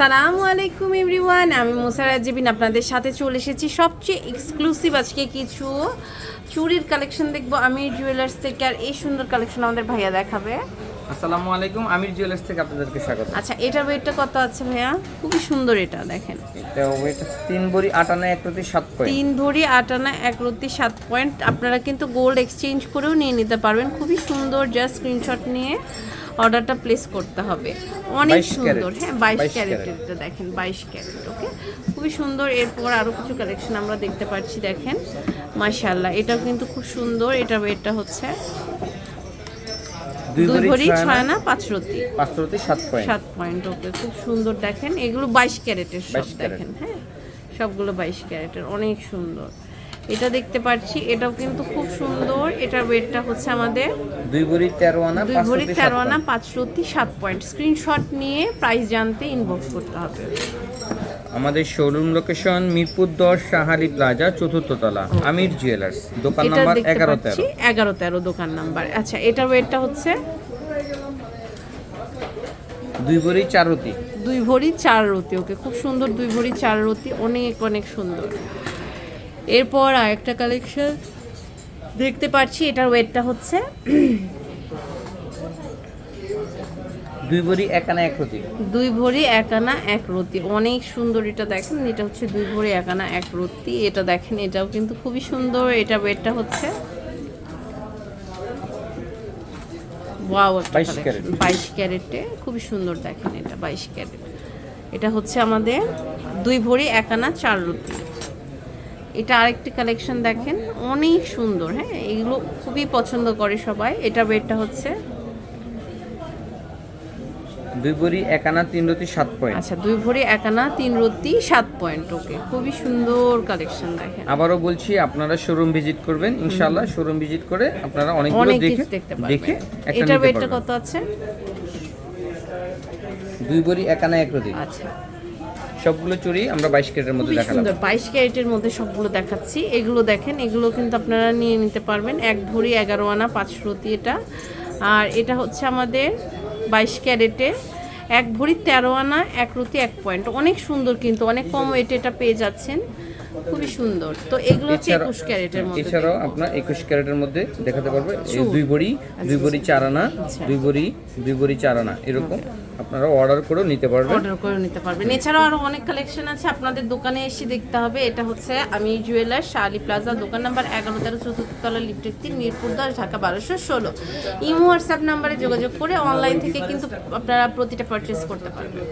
আসসালামু আলাইকুম এভরিওয়ান আমি মোসারাত জিবিন আপনাদের সাথে চলে এসেছি। সবচেয়ে এক্সক্লুসিভ আজকে কিছু চুরির কালেকশন দেখব। আমি জুয়েলার্স থেকে আর এই সুন্দর কালেকশন আমাদের ভাইয়া দেখাবে। আসসালামু আলাইকুম আমির জুয়েলার্স থেকে আপনাদেরকে স্বাগত। আচ্ছা এটার ওয়েটটা কত আছে ভাইয়া? খুবই সুন্দর এটা দেখেন। এটা ওয়েট তিন বড়ি আটানা এক প্রতি সাত পয়েন্ট তিন ভরি আট আনা এক রত্তি সাত পয়েন্ট আপনারা কিন্তু গোল্ড এক্সচেঞ্জ করেও নিয়ে নিতে পারবেন। খুবই সুন্দর জাস্ট স্ক্রিনশট নিয়ে। অর্ডারটা প্লেস করতে হবে। অনেক সুন্দর। হ্যাঁ বাইশ 22 ক্যারেটেরটা দেখেন বাইশ ক্যারেট ওকে খুবই সুন্দর। এরপর আরও কিছু কালেকশন আমরা দেখতে পাচ্ছি দেখেন। মাশাল্লাহ এটাও কিন্তু খুব সুন্দর। এটা এটা হচ্ছে দুই ভরি ছয় আনা। পাঁচ সাত পয়েন্ট। সাত পয়েন্ট ওকে খুব সুন্দর। দেখেন এগুলো বাইশ ক্যারেটের সব দেখেন হ্যাঁ? সবগুলো বাইশ ক্যারেটের অনেক সুন্দর। এটা দেখতে পাচ্ছি এটাও কিন্তু খুব সুন্দর। এটার ওয়েটটা হচ্ছে আমাদের দুই ভরি তেরো আনা দুই ভরি তেরো আনা point। পাঁচ রত্তি সাত পয়েন্ট। স্ক্রিনশট নিয়ে প্রাইস জানতে ইনবক্স করতে হবে। আমাদের শোরুম লোকেশন মিরপুর দশ শাহালি প্লাজা চতুর্থ তলা আমির জুয়েলার্স দোকান নাম্বার এগারো তেরো। এগারো তেরো দোকান নাম্বার। আচ্ছা এটার ওয়েটটা হচ্ছে? দুই বড়ি চারতি দুই ভরি চার রতি ওকে। খুব সুন্দর দুই ভরি চার রতি অনেক অনেক সুন্দর। এরপর আরেকটা কালেকশন দেখতে পাচ্ছি এটার ওয়েটটা হচ্ছে দুই ভরি এক আনা এক প্রতি দুই ভরি এক আনা এক রতি অনেক সুন্দর এটা দেখেন এটা হচ্ছে দুই ভরি এক আনা এক রতি এটা দেখেন এটাও কিন্তু খুবই সুন্দর এটা ওয়েটটা হচ্ছে ওয়াও একটা 22 ক্যারেট। বাইশ ক্যারেটে খুবই সুন্দর দেখেন এটা বাইশ ক্যারেট। এটা হচ্ছে আমাদের দুই ভরি এক আনা চার রতি এটা আরেকটি কালেকশন দেখেন। অনেক সুন্দর হ্যাঁ? এগুলো খুবই পছন্দ করে সবাই। এটা ওয়েটটা হচ্ছে? দুই ভরি এক আনা তিন রতি সাত পয়েন্ট আচ্ছা দুই ভরি এক আনা তিন রত্তি সাত পয়েন্ট ওকে খুবই সুন্দর কালেকশন দেখেন। আবারও বলছি আপনারা শোরুম ভিজিট করবেন ইনশাআল্লাহ শোরুম ভিজিট করে আপনারা অনেকগুলো অনেক দেখে দেখে এটার নিতে ওয়েটটা কত আছে? দুই বড়ি এক আনা এক রতি। আচ্ছা। সবগুলো চুরি আমরা বাইশ কেটের মধ্যে দেখালাম। সুন্দর। বাইশ ক্যারেটের মধ্যে সবগুলো দেখাচ্ছি। এগুলো দেখেন এগুলো কিন্তু আপনারা নিয়ে নিতে পারবেন। এক ভরি এগারো আনা পাঁচ রতি এটা। আর এটা হচ্ছে আমাদের বাইশ ক্যারেটে এক ভরি তেরো আনা এক রতি এক পয়েন্ট। অনেক সুন্দর কিন্তু অনেক কম ওয়েটে এটা পেয়ে যাচ্ছেন। খুবই সুন্দর। তো এগুলো হচ্ছে একুশ ক্যারেটের মধ্যে। এছাড়াও আপনার একুশ ক্যারেটের মধ্যে দেখাতে পারবে। দুই ভরি দুই বড়ি চার আনা আচ্ছা। দুই ভরি দুই ভরি চার আনা এরকম। আপনারা অর্ডার করেও নিতে পারবেন। অর্ডার করে নিতে পারবেন। এছাড়াও আরও অনেক কালেকশন আছে। আপনাদের দোকানে এসে দেখতে হবে। এটা হচ্ছে আমি জুয়েলার শালি প্লাজা দোকান নাম্বার এগারো তেরো চতুর্থ তলা লিফটের তিন, মিরপুর দশ, ঢাকা বারোশো ষোলো। ইমো হোয়াটসঅ্যাপ নাম্বারে যোগাযোগ করে অনলাইন থেকে কিন্তু আপনারা প্রতিটা পারচেস করতে পারবেন।